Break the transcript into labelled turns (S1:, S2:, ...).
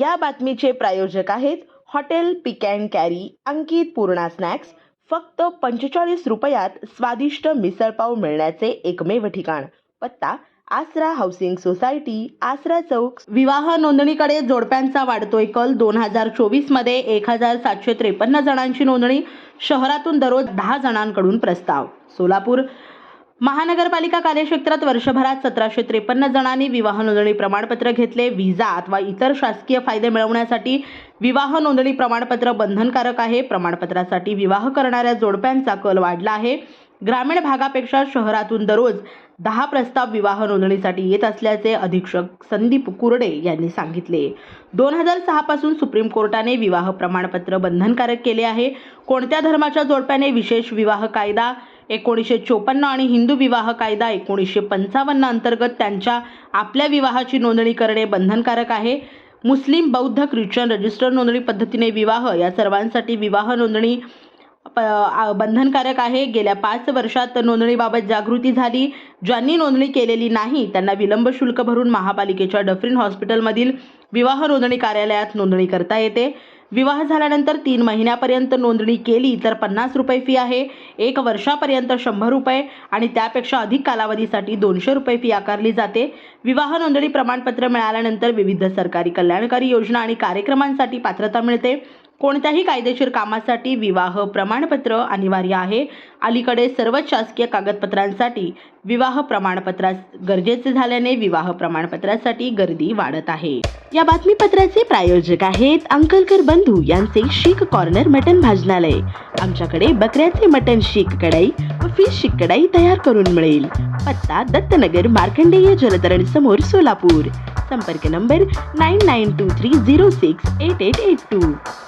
S1: या बातमीचे प्रायोजक आहेत hotel pick and carry Ankit Purna snacks. फक्त पंचेचाळीस रुपयात स्वादिष्ट मिसळपाव मिळण्याचे एकमेव ठिकाण. पत्ता आसरा हाऊसिंग सोसायटी आसरा चौक. विवाह नोंदणीकडे जोडप्यांचा वाढतोय कल. दोन हजार चोवीसमध्ये एक हजार सातशे त्रेपन्न जणांची नोंदणी. शहरातून दररोज दहा जणांकडून प्रस्ताव. सोलापूर महानगरपालिका कार्यक्षेत्रात वर्षभरात सतराशे त्रेपन्न जणांनी विवाह नोंदणी प्रमाणपत्र घेतले. व्हिसा अथवा इतर शासकीय फायदे मिळवण्यासाठी विवाह नोंदणी प्रमाणपत्र बंधनकारक आहे. प्रमाणपत्रासाठी विवाह करणाऱ्या जोडप्यांचा कल वाढला आहे. ग्रामीण भागापेक्षा शहरातून दररोज दहा प्रस्ताव विवाह नोंदणीसाठी येत असल्याचे अधीक्षक संदीप कुरडे यांनी सांगितले. दोन हजार सहापासून सुप्रीम कोर्टाने विवाह प्रमाणपत्र बंधनकारक केले आहे. कोणत्या धर्माच्या जोडप्याने विशेष विवाह कायदा एकोणीसशे चोपन्न आणि हिंदू विवाह कायदा एकोणीसशे पंचावन्न अंतर्गत त्यांच्या आपल्या विवाहाची नोंदणी करणे बंधनकारक आहे. मुस्लिम बौद्ध ख्रिश्चन रजिस्टर नोंदणी पद्धतीने विवाह या सर्वांसाठी विवाह नोंदणी प- बंधनकारक आहे. गेल्या पाच वर्षात नोंदणीबाबत जागृती झाली. ज्यांनी नोंदणी केलेली नाही त्यांना विलंब शुल्क भरून महापालिकेच्या डफरीन हॉस्पिटलमधील विवाह नोंदणी कार्यालयात नोंदणी करता येते. विवाह झाल्यानंतर तीन महिन्यापर्यंत नोंदणी केली तर पन्नास रुपये फी आहे. एक वर्षापर्यंत शंभर रुपये आणि त्यापेक्षा अधिक कालावधीसाठी दोनशे रुपये फी आकारली जाते. विवाह नोंदणी प्रमाणपत्र मिळाल्यानंतर विविध सरकारी कल्याणकारी योजना आणि कार्यक्रमांसाठी पात्रता मिळते. कोणत्याही कायदेशीर कामासाठी विवाह प्रमाणपत्र अनिवार्य आहे. अलीकडे सर्वच शासकीय कागदपत्रांसाठी विवाह प्रमाणपत्रा गरजेचे झाल्याने विवाह प्रमाणपत्रासाठी गर्दी वाढत आहे. या बातमीपत्राचे प्रायोजक आहेत अंकलकर बंधू यांचे शीख कॉर्नर मटन भाजनालय. आमच्याकडे बकऱ्याचे मटन शीख कढाई व फिश शीख कढाई तयार करून मिळेल. पत्ता दत्तनगर मार्कंडेय जलतरण समोर सोलापूर. संपर्क number nine nine two three zero six eight eight eight two.